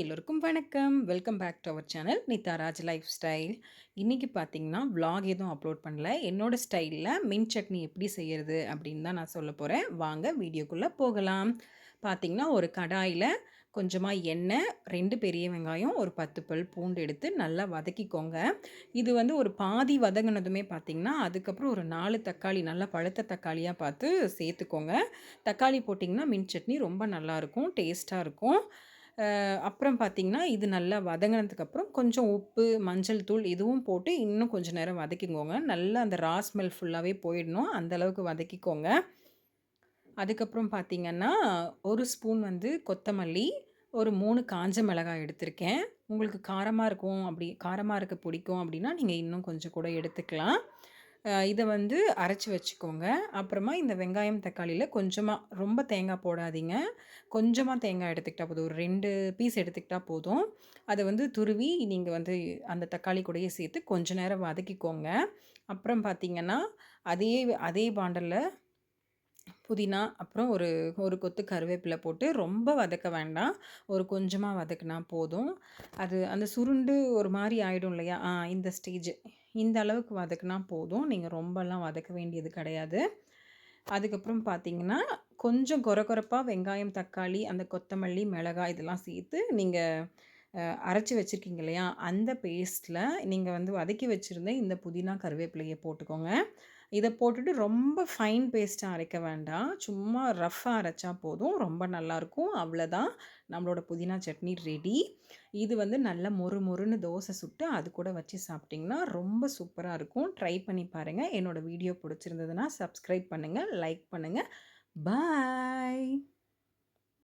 எல்லோருக்கும் வணக்கம். Welcome back to our channel Nitha Raj life style இன்றைக்கி பார்த்தீங்கன்னா vlog எதுவும் அப்லோட் பண்ணல. என்னோடய ஸ்டைலில் மின் சட்னி எப்படி செய்கிறது அப்படின்னு தான் நான் சொல்ல போகிறேன் வாங்க வீடியோக்குள்ளே போகலாம். பார்த்தீங்கன்னா ஒரு கடாயில் கொஞ்சமாக எண்ணெய் ரெண்டு பெரிய வெங்காயம் ஒரு பத்து பல் பூண்டு எடுத்து நல்லா வதக்கிக்கோங்க. இது வந்து ஒரு பாதி வதங்கினதுமே பார்த்திங்கன்னா அதுக்கப்புறம் ஒரு நாலு தக்காளி நல்லா பழுத்த தக்காளியாக பார்த்து சேர்த்துக்கோங்க. தக்காளி போட்டிங்கன்னா மின் சட்னி ரொம்ப நல்லாயிருக்கும் டேஸ்ட்டாக இருக்கும். அப்புறம் பார்த்தீங்கன்னா இது நல்லா வதங்கினதுக்கப்புறம் கொஞ்சம் உப்பு மஞ்சள் தூள் இதுவும் போட்டு இன்னும் கொஞ்சம் நேரம் வதக்கிக்கோங்க. நல்லா அந்த ரா ஸ்மெல் ஃபுல்லாகவே போயிடணும். அந்தளவுக்கு வதக்கிக்கோங்க. அதுக்கப்புறம் பார்த்தீங்கன்னா ஒரு ஸ்பூன் வந்து கொத்தமல்லி ஒரு மூணு காஞ்ச மிளகாய் எடுத்திருக்கேன். உங்களுக்கு காரமாக இருக்கும் அப்படி காரமாக இருக்க பிடிக்கும் அப்படின்னா நீங்கள் இன்னும் கொஞ்சம் கூட எடுத்துக்கலாம். இதை வந்து அரைச்சி வச்சுக்கோங்க. அப்புறமா இந்த வெங்காயம் தக்காளியில் கொஞ்சமாக ரொம்ப தேங்காய் போடாதீங்க. கொஞ்சமாக தேங்காய் எடுத்துக்கிட்டால் போதும். ஒரு ரெண்டு பீஸ் எடுத்துக்கிட்டால் போதும். அதை வந்து துருவி நீங்கள் வந்து அந்த தக்காளி கூடயே சேர்த்து கொஞ்ச நேரம் வதக்கிக்கோங்க. அப்புறம் பார்த்தீங்கன்னா அதே அதே பாண்டலில் புதினா அப்புறம் ஒரு ஒரு கொத்து கருவேப்பிலை போட்டு ரொம்ப வதக்க வேண்டாம். ஒரு கொஞ்சமாக வதக்குனா போதும். அது அந்த சுருண்டு ஒரு மாதிரி ஆகிடும் இல்லையா? ஆ இந்த ஸ்டேஜ் இந்த அளவுக்கு வதக்குனா போதும். நீங்கள் ரொம்பலாம் வதக்க வேண்டியது கிடையாது. அதுக்கப்புறம் பார்த்தீங்கன்னா கொஞ்சம் கொர கொரப்பாக வெங்காயம் தக்காளி அந்த கொத்தமல்லி மிளகாய் இதெல்லாம் சேர்த்து நீங்கள் அரைச்சி வச்சுருக்கீங்க இல்லையா? அந்த பேஸ்ட்டில் நீங்கள் வந்து வதக்கி வச்சுருந்த இந்த புதினா கருவேப்பிலையை போட்டுக்கோங்க. இதை போட்டுட்டு ரொம்ப ஃபைன் பேஸ்ட்டாக அரைக்க வேண்டாம். சும்மா ரஃப்பாக அரைச்சா போதும். ரொம்ப நல்லாயிருக்கும் அவ்வளோதான் நம்மளோட புதினா சட்னி ரெடி இது வந்து நல்ல மொறு மொறுன்னு தோசை சுட்டு அது கூட வச்சு சாப்பிட்டிங்கன்னா ரொம்ப சூப்பராக இருக்கும். ட்ரை பண்ணி பாருங்கள் என்னோடய வீடியோ பிடிச்சிருந்ததுன்னா சப்ஸ்கிரைப் பண்ணுங்கள் லைக் பண்ணுங்கள் பாய்